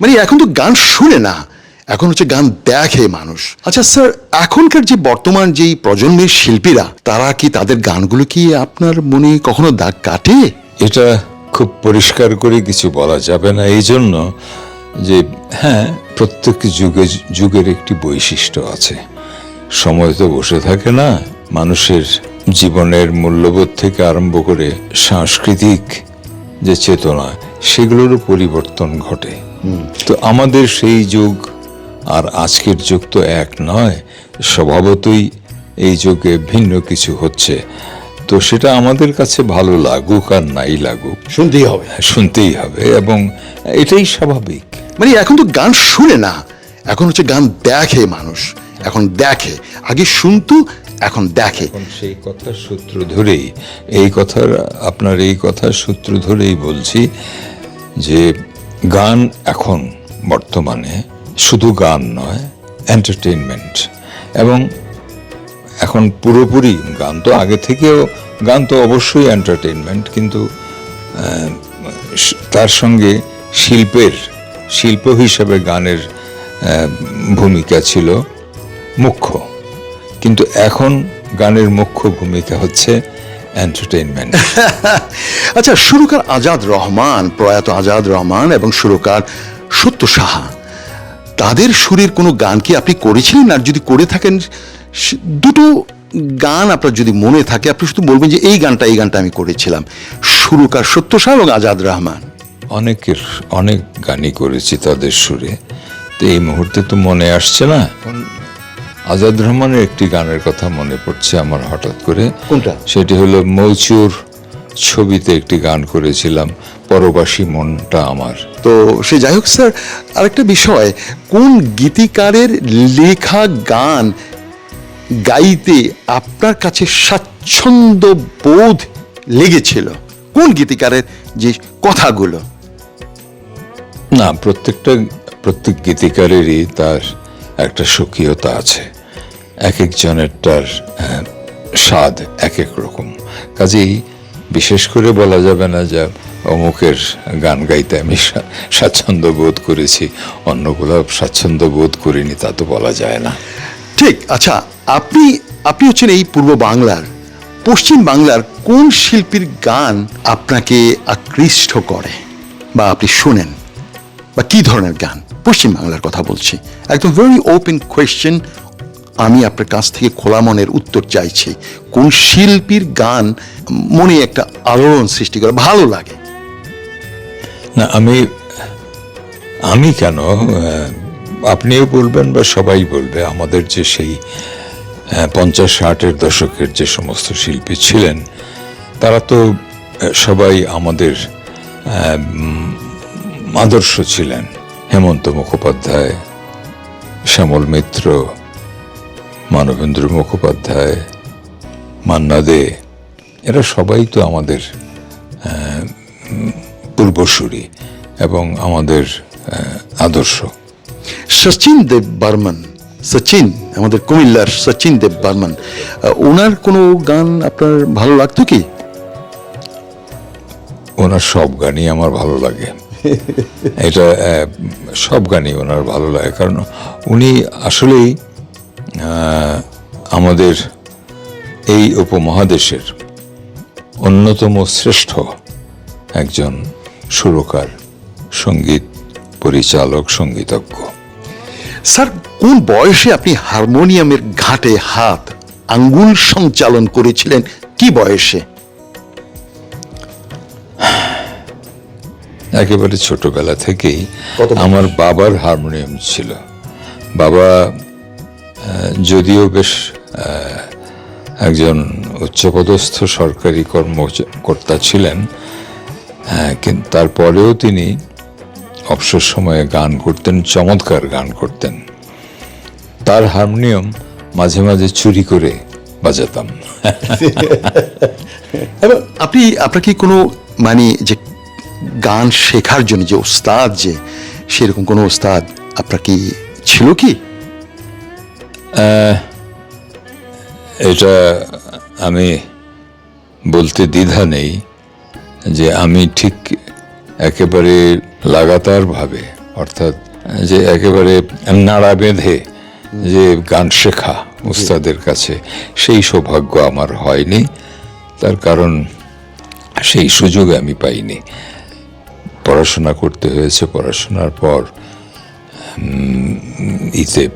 মানে এখন তো গান শুনে না। এখন হচ্ছে গান দেখে মানুষ। আচ্ছা স্যার, এখনকার যে বর্তমান যেই প্রজন্মের শিল্পীরা, তারা কি তাদের গানগুলো কি আপনার মনে কখনো দাগ কাটে? এটা খুব পরিষ্কার করে কিছু বলা যাবে না। এই জন্য যে হ্যাঁ প্রত্যেক যুগে যুগের একটি বৈশিষ্ট্য আছে। সময় তো বসে থাকে না। মানুষের জীবনের মূল্যবোধ থেকে আরম্ভ করে সাংস্কৃতিক যে চেতনা, সেগুলোরও পরিবর্তন ঘটে। তো আমাদের সেই যুগ আর আজকের যুগ তো এক নয় স্বভাবতই এই যুগে ভিন্ন কিছু হচ্ছে। তো সেটা আমাদের কাছে ভালো লাগুক আর নাই লাগুক। শুনতেই হবে। শুনতেই হবে এবং এটাই স্বাভাবিক। মানে এখন তো গান শুনে না এখন হচ্ছে গান দেখে মানুষ এখন দেখে। আগে শুনতো এখন দেখে। সেই কথার সূত্র ধরেই এই কথার আপনার এই কথার সূত্র ধরেই বলছি যে গান এখন বর্তমানে শুধু গান নয় এন্টারটেইনমেন্ট এবং এখন পুরোপুরি গান তো আগে থেকেও, গান তো অবশ্যই এন্টারটেইনমেন্ট কিন্তু তার সঙ্গে শিল্পের, শিল্প হিসাবে গানের ভূমিকা ছিল মুখ্য। কিন্তু এখন গানের মুখ্য ভূমিকা হচ্ছে এন্টারটেইনমেন্ট আচ্ছা সুরকার আজাদ রহমান প্রয়াত আজাদ রহমান এবং সুরকার সত্য সাহা তাদের সুরের কোনো গান কি আপনি করেছিলেন? আর যদি করে থাকেন দুটো গান আপনার যদি মনে থাকে আপনি শুধু বলবেন যে এই গানটা এই গানটা আমি করেছিলাম। সুরকার সত্য সাহা এবং আজাদ রহমান। অনেকের অনেক গানই করেছি তাদের সুরে। তো এই মুহূর্তে তো মনে আসছে না? আজাদ রহমানের একটি গানের কথা মনে পড়ছে আমার হঠাৎ করে। কোনটা? সেটি হলো মৌচুর ছবিতে একটি গান করেছিলাম পরবাসী মনটা আমার। তো সে যাই হোক স্যার আরেকটা বিষয় কোন গীতিকারের লেখা গান গাইতে আপনার কাছে স্বাচ্ছন্দ্য বোধ লেগেছিল? কোন গীতিকারের যে কথাগুলো? না প্রত্যেকটা প্রত্যেক গীতিকারেরই তার একটা স্বকীয়তা আছে। এক একজনের তার স্বাদ এক এক রকম। কাজেই বিশেষ করে বলা যাবে না যে অমুকের গান গাইতে আমি স্বাচ্ছন্দ্য বোধ করেছি, অন্যগুলো স্বাচ্ছন্দ্য বোধ করিনি, তা তো বলা যায় না। ঠিক আচ্ছা আপনি আপনি হচ্ছেন এই পূর্ব বাংলার, পশ্চিম বাংলার কোন শিল্পীর গান আপনাকে আকৃষ্ট করে? বা আপনি শোনেন? বা কি ধরনের গান? পশ্চিম বাংলার কথা বলছি। একদম ভেরি ওপেন কোয়েশ্চেন আমি আপনার কাছ থেকে খোলা মনের উত্তর চাইছি। কোন শিল্পীর গান মনে একটা আলোড়ন সৃষ্টি করে, ভালো লাগে? না, আমি আমি কেন আপনিও বলবেন বা সবাই বলবে, আমাদের যে সেই পঞ্চাশ ষাটের দশকের যে সমস্ত শিল্পী ছিলেন, তারা তো সবাই আমাদের আদর্শ ছিলেন। হেমন্ত মুখোপাধ্যায় শ্যামল মিত্র মানবেন্দ্র মুখোপাধ্যায় মান্না দে এরা সবাই তো আমাদের পূর্বসূরি এবং আমাদের আদর্শ। সচিন দেব বর্মন সচিন আমাদের কুমিল্লার সচিন দেব বর্মন ওনার কোনো গান আপনার ভালো লাগতো কি? ওনার সব গানই আমার ভালো লাগে। এটা সব গানই ওনার ভালো লাগে। কারণ উনি আসলেই আমাদের এই উপমহাদেশের অন্যতম শ্রেষ্ঠ একজন সুরকার, সংগীত পরিচালক, সঙ্গীতজ্ঞ। স্যার, কোন বয়সে আপনি হারমোনিয়ামের ঘাটে হাত আঙ্গুল সঞ্চালন করেছিলেন? কি বয়সে? একেবারে ছোটবেলা থেকেই আমার বাবার হারমোনিয়াম ছিল। বাবা যদিও বেশ একজন উচ্চপদস্থ সরকারি কর্মকর্তা ছিলেন হ্যাঁ, কিন্তু তারপরেও তিনি অবসর সময়ে গান করতেন চমৎকার গান করতেন। তার হারমোনিয়াম মাঝে মাঝে চুরি করে বাজাতাম। এবং আপনি আপনার কি কোনো মানে যে গান শেখার জন্য যে ওস্তাদ যে সেরকম কোনো ওস্তাদ আপনার কি ছিল কি? এটা আমি বলতে দ্বিধা নেই যে আমি ঠিক একেবারে লাগাতারভাবে, অর্থাৎ যে একেবারে নাড়া বেঁধে যে গান শেখা উস্তাদের কাছে, সেই সৌভাগ্য আমার হয়নি। তার কারণ সেই সুযোগ আমি পাইনি। পড়াশোনা করতে হয়েছে। পড়াশোনার পর ইতে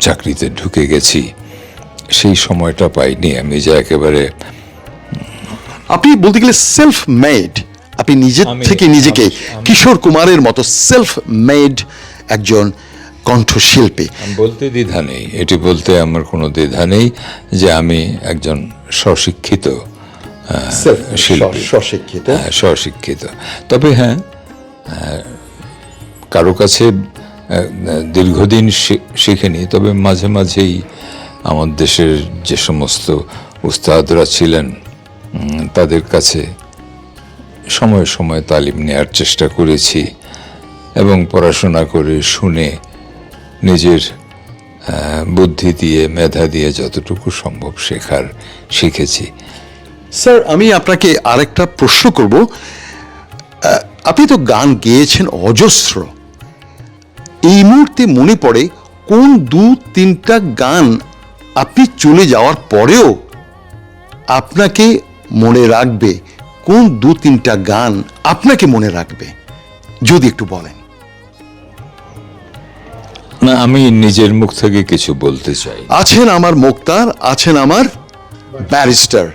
চাকরিতে ঢুকে গেছি। সেই সময়টা পাইনি। আমি যে একেবারে আপনি বলতে গেলে সেলফ মেড আপনি নিজের থেকে নিজেকে কিশোর কুমারের মতো সেলফ মেড একজন কণ্ঠশিল্পী। বলতে দ্বিধা নেই। এটি বলতে আমার কোনো দ্বিধা নেই যে আমি একজন স্বশিক্ষিত শিল্পী। স্বশিক্ষিত। হ্যাঁ, স্বশিক্ষিত। তবে হ্যাঁ কারও কাছে দীর্ঘদিন শিখিনি, তবে মাঝে মাঝেই আমার দেশের যে সমস্ত উস্তাদরা ছিলেন তাদের কাছে সময়ে সময়ে তালিম নেওয়ার চেষ্টা করেছি এবং পড়াশোনা করে শুনে নিজের বুদ্ধি দিয়ে, মেধা দিয়ে যতটুকু সম্ভব শেখার শিখেছি। স্যার, আমি আপনাকে আরেকটা প্রশ্ন করব। আপনি তো গান গেয়েছেন অজস্র। এই মুহূর্তে মনে পড়ে কোন দু তিনটা গান আপনি চলে যাওয়ার পরেও আপনাকে মনে রাখবে কোন দু তিনটা গান আপনাকে মনে রাখবে। যদি একটু বলেন। না আমি নিজের মুখ থেকে কিছু বলতে চাই। আছেন আমার মুক্তার আছেন আমার ব্যারিস্টার।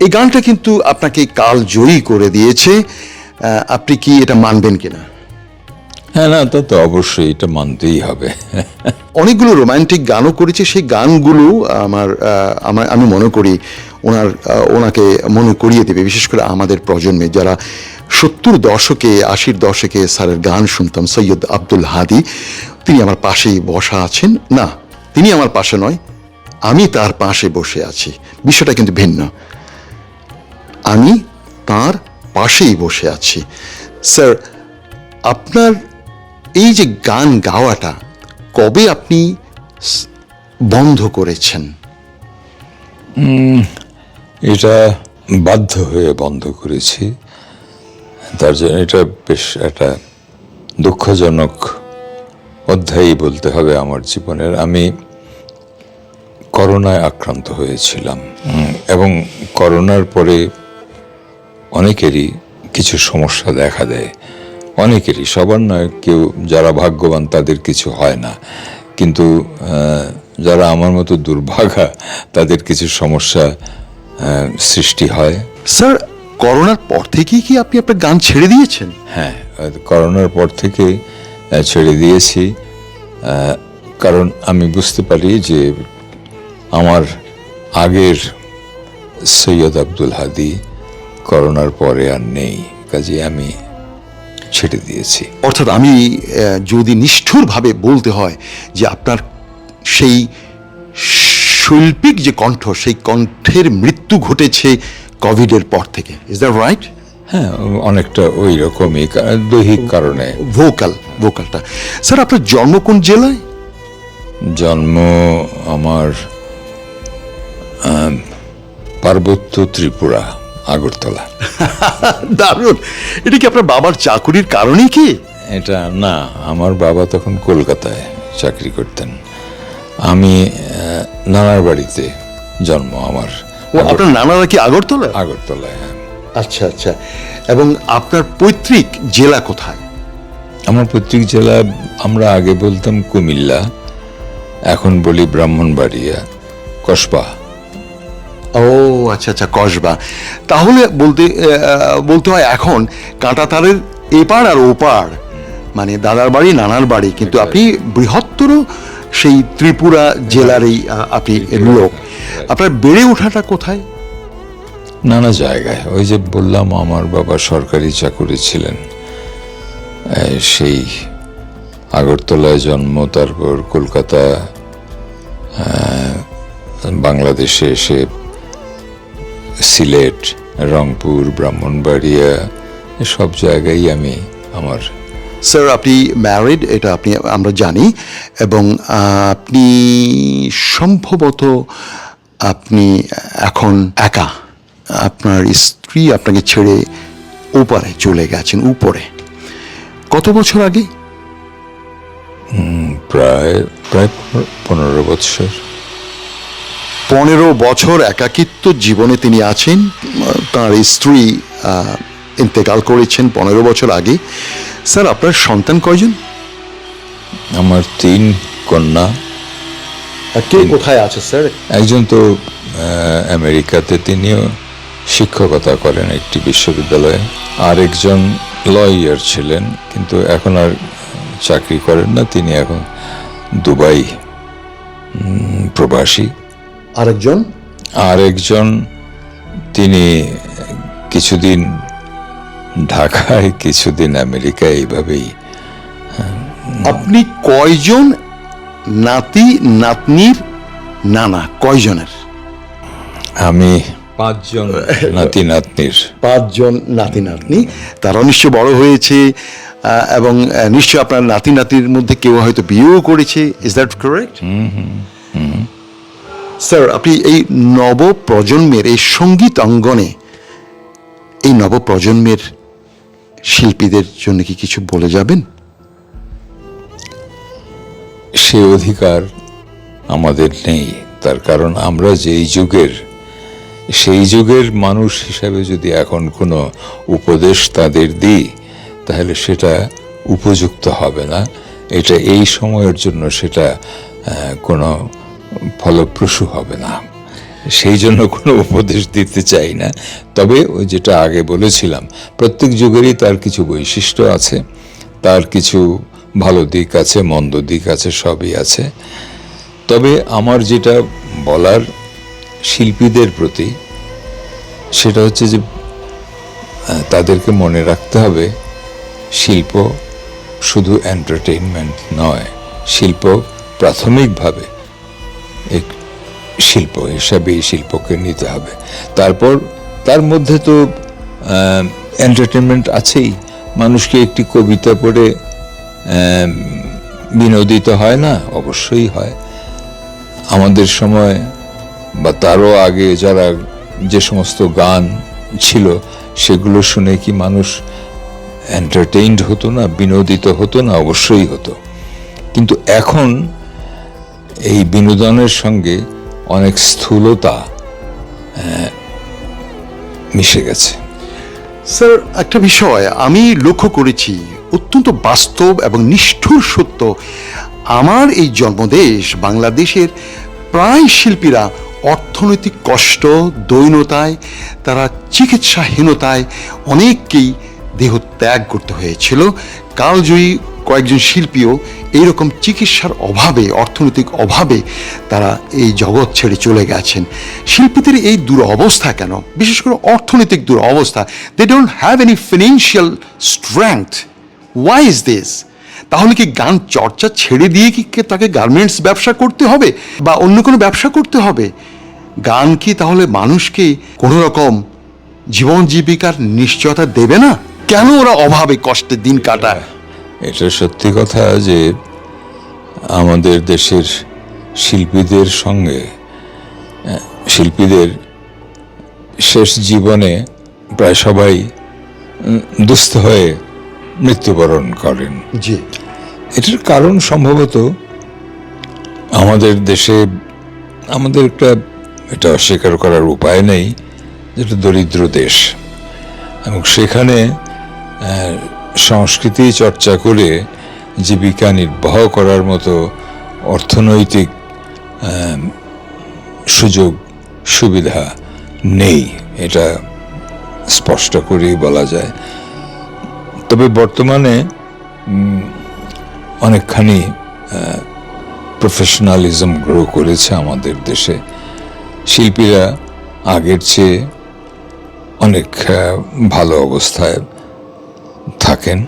এই গানটা কিন্তু আপনাকে কাল জয়ী করে দিয়েছে। আপনি কি এটা মানবেন কিনা? হ্যাঁ না তা তো অবশ্যই এটা মানতেই হবে। অনেকগুলো রোমান্টিক গানও করেছে সেই গানগুলো আমার আমার আমি মনে করি ওনার ওনাকে মনে করিয়ে দেবে বিশেষ করে আমাদের প্রজন্মে যারা সত্তর দশকে আশির দশকে স্যারের গান শুনতাম সৈয়দ আব্দুল হাদি তিনি আমার পাশেই বসা আছেন। না তিনি আমার পাশে নয় আমি তার পাশে বসে আছি। বিষয়টা কিন্তু ভিন্ন। আমি তার পাশেই বসে আছি। স্যার, আপনার এই যে গান গাওয়াটা, কবে আপনি বন্ধ করেছেন? এটা বাধ্য হয়ে বন্ধ করেছি। তার জন্য এটা বেশ একটা দুঃখজনক অধ্যায়ই বলতে হবে আমার জীবনের। আমি করোনায় আক্রান্ত হয়েছিলাম। এবং করোনার পরে অনেকেরই কিছু সমস্যা দেখা দেয়। অনেকেরই সবার নয় কেউ যারা ভাগ্যবান তাদের কিছু হয় না। কিন্তু যারা আমার মতো দুর্ভাগা তাদের কিছু সমস্যা সৃষ্টি হয়। স্যার করোনার পর থেকেই কি আপনি আপনার গান ছেড়ে দিয়েছেন? হ্যাঁ করোনার পর থেকে ছেড়ে দিয়েছি। কারণ আমি বুঝতে পারি যে আমার আগের সৈয়দ আব্দুল হাদি করোনার পরে আর নেই কাজে আমি ছেড়ে দিয়েছি। অর্থাৎ আমি যদি নিষ্ঠুরভাবে বলতে হয় যে আপনার সেই শৈল্পিক যে কণ্ঠ সেই কণ্ঠের মৃত্যু ঘটেছে কোভিডের পর থেকে। ইজ দ্যাট রাইট হ্যাঁ অনেকটা ওই রকমই দৈহিক কারণে। ভোকাল ভোকালটা স্যার আপনার জন্ম কোন জেলায়? জন্ম আমার পার্বত্য ত্রিপুরা। আগরতলা। দারুণ। এটা কি আপনার বাবার চাকুরির কারণেই কি? এটা না আমার বাবা তখন কলকাতায় চাকরি করতেন। আমি নানার বাড়িতে জন্ম আমার। ও আপনার নানারা কি আগরতলা আগরতলায় হ্যাঁ। আচ্ছা আচ্ছা। এবং আপনার পৈতৃক জেলা কোথায়? আমার পৈতৃক জেলা আমরা আগে বলতাম কুমিল্লা এখন বলি ব্রাহ্মণবাড়িয়া কসবা। ও আচ্ছা আচ্ছা কসবা। তাহলে বলতে বলতে হয় এখন কাঁটাতারের এপার আর ওপার মানে দাদার বাড়ি নানার বাড়ি কিন্তু আপনি বৃহত্তর সেই ত্রিপুরা জেলারই আপনি লোক। আপনার বেড়ে ওঠাটা কোথায়? নানা জায়গায়। ওই যে বললাম আমার বাবা সরকারি চাকুরি ছিলেন। সেই আগরতলায় জন্ম তারপর কলকাতা বাংলাদেশে এসে সিলেট রংপুর ব্রাহ্মণবাড়িয়া সব জায়গায় আমি আমার স্যার আপনি ম্যারিড এটা আপনি আমরা জানি এবং আপনি সম্ভবত আপনি এখন একা। আপনার স্ত্রী আপনাকে ছেড়ে ওপারে চলে গেছেন উপরে। কত বছর আগে? প্রায় প্রায় পনেরো- বৎসর পনেরো বছর একাকিত্ব জীবনে তিনি আছেন। তার স্ত্রী ইন্তেকাল করেছেন পনেরো বছর আগে। স্যার আপনার সন্তান কয়জন? আমার তিন কন্যা। কে কোথায় আছে স্যার? একজন তো আমেরিকাতে তিনিও শিক্ষকতা করেন একটি বিশ্ববিদ্যালয়ে। আর একজন লয়ার ছিলেন কিন্তু এখন আর চাকরি করেন না। তিনি এখন দুবাই প্রবাসী। আরেকজন? আর একজন তিনি কিছুদিন ঢাকায় কিছুদিন আমেরিকায় এইভাবেই আপনি কয়জন নাতি নাতনির নানা কয়জনের? আমি পাঁচজন। নাতি নাতনির। পাঁচজন নাতি নাতনি। তারা নিশ্চয় বড় হয়েছে এবং নিশ্চয় আপনার নাতি নাতির মধ্যে কেউ হয়তো বিয়েও করেছে। ইজ দ্যাট কারেক্ট স্যার, আপনি এই নব প্রজন্মের এই সংগীত অঙ্গনে এই নব প্রজন্মের শিল্পীদের জন্য কি কিছু বলে যাবেন? সে অধিকার আমাদের নেই। তার কারণ আমরা যেই যুগের, সেই যুগের মানুষ হিসাবে যদি এখন কোনো উপদেশ তাদের দিই, তাহলে সেটা উপযুক্ত হবে না। এটা এই সময়ের জন্য সেটা কোনো ফলপ্রসূ হবে না। সেই জন্য কোনো উপদেশ দিতে চাই না। তবে ওই যেটা আগে বলেছিলাম, প্রত্যেক যুগেরই তার কিছু বৈশিষ্ট্য আছে, তার কিছু ভালো দিক আছে, মন্দ দিক আছে, সবই আছে। তবে আমার যেটা বলার শিল্পীদের প্রতি, সেটা হচ্ছে যে তাদেরকে মনে রাখতে হবে, শিল্প শুধু এন্টারটেইনমেন্ট নয়, শিল্প প্রাথমিকভাবে এক শিল্প, হিসাবে এই শিল্পকে নিতে হবে। তারপর, তার মধ্যে তো এন্টারটেনমেন্ট আছেই। মানুষকে একটি কবিতা পড়ে বিনোদিত হয় না? অবশ্যই হয়। আমাদের সময়, বা তারও আগে যারা যে সমস্ত গান ছিল, সেগুলো শুনে কি মানুষ এন্টারটেইনড হতো না, বিনোদিত হতো না? অবশ্যই হতো। কিন্তু এখন এই বিনোদনের সঙ্গে অনেক স্থূলতা মিশে গেছে। স্যার, একটা বিষয়। আমি লক্ষ্য করেছি, অত্যন্ত বাস্তব এবং নিষ্ঠুর সত্য। আমার এই জন্মদেশ বাংলাদেশের প্রায় শিল্পীরা অর্থনৈতিক কষ্ট, দৈনতায়, তারা চিকিৎসাহীনতায় অনেককেই দেহ ত্যাগ করতে হয়েছিল। কালজয়ী কয়েকজন শিল্পীও এইরকম চিকিৎসার অভাবে, অর্থনৈতিক অভাবে তারা এই জগৎ ছেড়ে চলে গেছেন। শিল্পীদের এই দুরবস্থা কেন? বিশেষ করে অর্থনৈতিক দুরবস্থা। They don't have any financial strength why is this তাহলে কি গান চর্চা ছেড়ে দিয়ে কি তাকে গার্মেন্টস ব্যবসা করতে হবে? বা অন্য কোনো ব্যবসা করতে হবে? গান কি তাহলে মানুষকে কোনো রকম জীবন জীবিকার নিশ্চয়তা দেবে না? কেন ওরা অভাবে কষ্টে দিন কাটায়? এটা সত্যি কথা যে আমাদের দেশের শিল্পীদের সঙ্গে শিল্পীদের শেষ জীবনে প্রায় সবাই দুস্থ হয়ে মৃত্যুবরণ করেন। জি। এটার কারণ সম্ভবত আমাদের দেশে আমাদের একটা এটা অস্বীকার করার উপায় নেই যেটা দরিদ্র দেশ। এবং সেখানে সংস্কৃতি চর্চা করে জীবিকা নির্বাহ করার মতো অর্থনৈতিক সুযোগ, সুবিধা নেই। এটা স্পষ্ট করেই বলা যায়। তবে বর্তমানে অনেকখানি প্রফেশনালিজম গ্রো করেছে আমাদের দেশে। শিল্পীরা আগের চেয়ে অনেক ভালো অবস্থায় থাকেন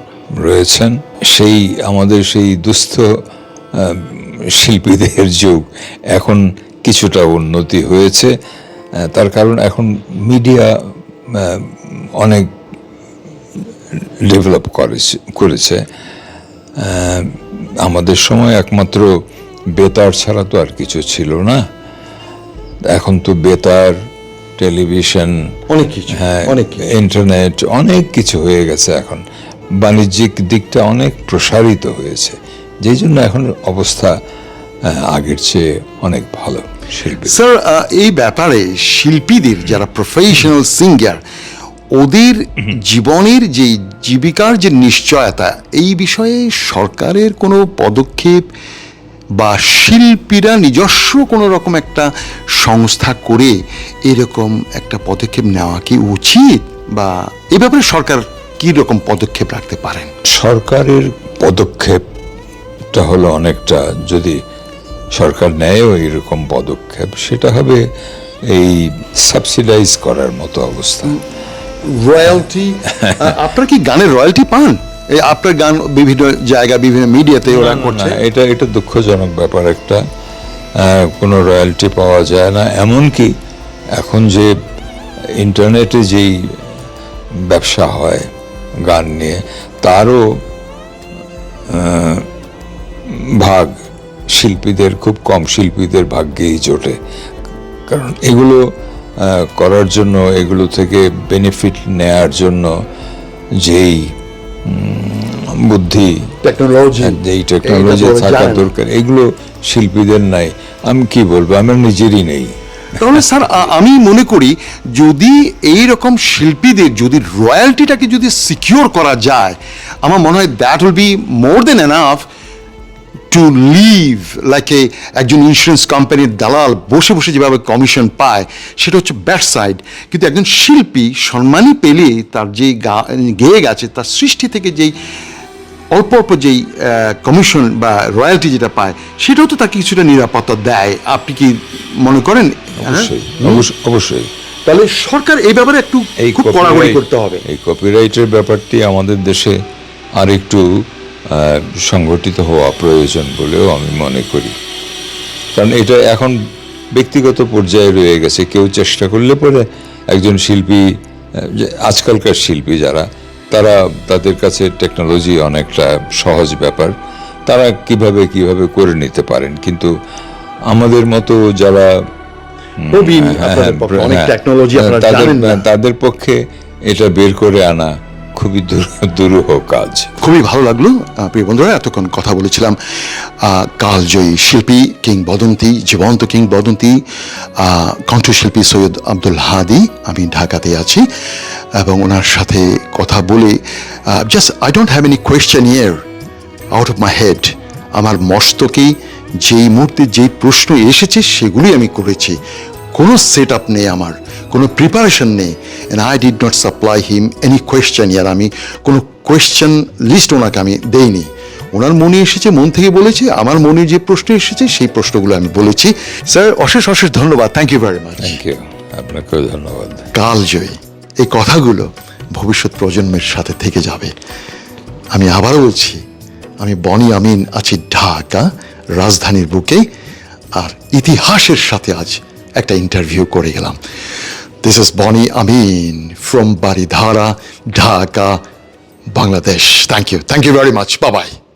রয়েছেন। সেই আমাদের সেই দুস্থ শিল্পীদের যুগ এখন কিছুটা উন্নতি হয়েছে। তার কারণ এখন মিডিয়া অনেক ডেভেলপ করেছে করেছে। আমাদের সময় একমাত্র বেতার ছাড়া তো আর কিছু ছিল না। এখন তো বেতার টেলিভিশন অনেক কিছু হ্যাঁ অনেক ইন্টারনেট অনেক কিছু হয়ে গেছে এখন। বাণিজ্যিক দিকটা অনেক প্রসারিত হয়েছে, যেই জন্য এখন অবস্থা আগের চেয়ে অনেক ভালো শিল্পী। স্যার এই ব্যাপারে শিল্পীদের যারা প্রফেশনাল সিঙ্গার ওদের জীবনের যে জীবিকার যে নিশ্চয়তা, এই বিষয়ে সরকারের কোনো পদক্ষেপ বা শিল্পীরা নিজস্ব কোনো রকম একটা সংস্থা করে এরকম একটা পদক্ষেপ নেওয়া কি উচিত? বা এ ব্যাপারে সরকার কি রকম পদক্ষেপ রাখতে পারেন? সরকারের পদক্ষেপটা হলো অনেকটা যদি সরকার নেয়ও এরকম পদক্ষেপ সেটা হবে এই সাবসিডাইজ করার মতো অবস্থা। রয়্যালটি আপনার কি গানের রয়্যালটি পান? এই আপনার গান বিভিন্ন জায়গা বিভিন্ন মিডিয়াতে ওরা করছে? এটা এটা দুঃখজনক ব্যাপার একটা। কোনো রয়্যালটি পাওয়া যায় না। এমনকি এখন যে ইন্টারনেটে যেই ব্যবসা হয় গান নিয়ে তারও ভাগ শিল্পীদের খুব কম শিল্পীদের ভাগ্যেই জোটে। কারণ এগুলো করার জন্য এগুলো থেকে বেনিফিট নেয়ার জন্য যেই বুদ্ধি টেকনোলজি হ্যাঁ, যেই টেকনোলজি থাকা দরকার এগুলো শিল্পীদের নাই। আমি কি বলব? আমার নিজেরই নেই। তাহলে স্যার আমি মনে করি যদি এই রকম শিল্পীদের, যদি রয়্যালটিটাকে যদি সিকিউর করা যায়, আমার মনে হয় that will be more than enough to live like a একজন ইন্স্যুরেন্স কোম্পানির দালাল বসে বসে যেভাবে কমিশন পায়, সেটা হচ্ছে ব্যাড সাইড কিন্তু একজন শিল্পী সম্মানই পেলে তার যে গা- গেয়ে গেছে, তার সৃষ্টি থেকে যেই অল্প অল্প যেই কমিশন বা রয়্যালটি যেটা পায়, সেটাও তো তাকে কিছুটা নিরাপত্তা দেয় আপনি কি মনে করেন? অবশ্যই অবশ্যই। তাহলে সরকার এই ব্যাপারে একটু এই খুব কড়াকড়ি করতে হবে। এই কপিরাইটের ব্যাপারটি আমাদের দেশে আর একটু সংগঠিত হওয়া প্রয়োজন বলেও আমি মনে করি। কারণ এটা এখন ব্যক্তিগত পর্যায়ে রয়ে গেছে। কেউ চেষ্টা করলে পরে একজন শিল্পী আজকালকার শিল্পী যারা তারা তাদের কাছে টেকনোলজি অনেকটা সহজ ব্যাপার। তারা কীভাবে কীভাবে করে নিতে পারেন? কিন্তু আমাদের মতো যারা প্রবীণ হ্যাঁ, আপনাদের হ্যাঁ, পক্ষে অনেক হ্যাঁ, টেকনোলজি আপনারা তাদের- জানেন তাদের পক্ষে এটা বের করে আনা খুবই দুরূহ কাজ। খুবই ভালো লাগল। প্রিয় বন্ধুরা এতক্ষণ কথা বলেছিলাম কালজয়ী শিল্পী কিংবদন্তি জীবন্ত কিংবদন্তি আহ, কণ্ঠশিল্পী সৈয়দ আব্দুল হাদি। আমি ঢাকাতে আছি এবং ওনার সাথে কথা বলে just I don't have any question here out of my head আমার মস্তকে যেই মুহূর্তে যেই প্রশ্ন এসেছে সেগুলি আমি করেছি। কোনো সেট আপ নেই আমার কোনো প্রিপারেশন নেই and I did not supply him any question here আমি কোনো কোয়েশ্চেন লিস্ট ওনাকে আমি দেইনি। ওনার মনে এসেছে মন থেকে বলেছে আমার মনে যে প্রশ্ন এসেছে সেই প্রশ্নগুলো আমি বলেছি। স্যার অশেষ অশেষ ধন্যবাদ। Thank you very much thank you আপনাকেও ধন্যবাদ। কালজয়ী এই কথাগুলো ভবিষ্যৎ প্রজন্মের সাথে থেকে যাবে। আমি আবারও বলছি আমি বনি আমিন আছি ঢাকা। রাজধানীর বুকে আর ইতিহাসের সাথে আজ একটা ইন্টারভিউ করে গেলাম this is Boni Amin from Baridhara Dhaka Bangladesh thank you thank you very much Babai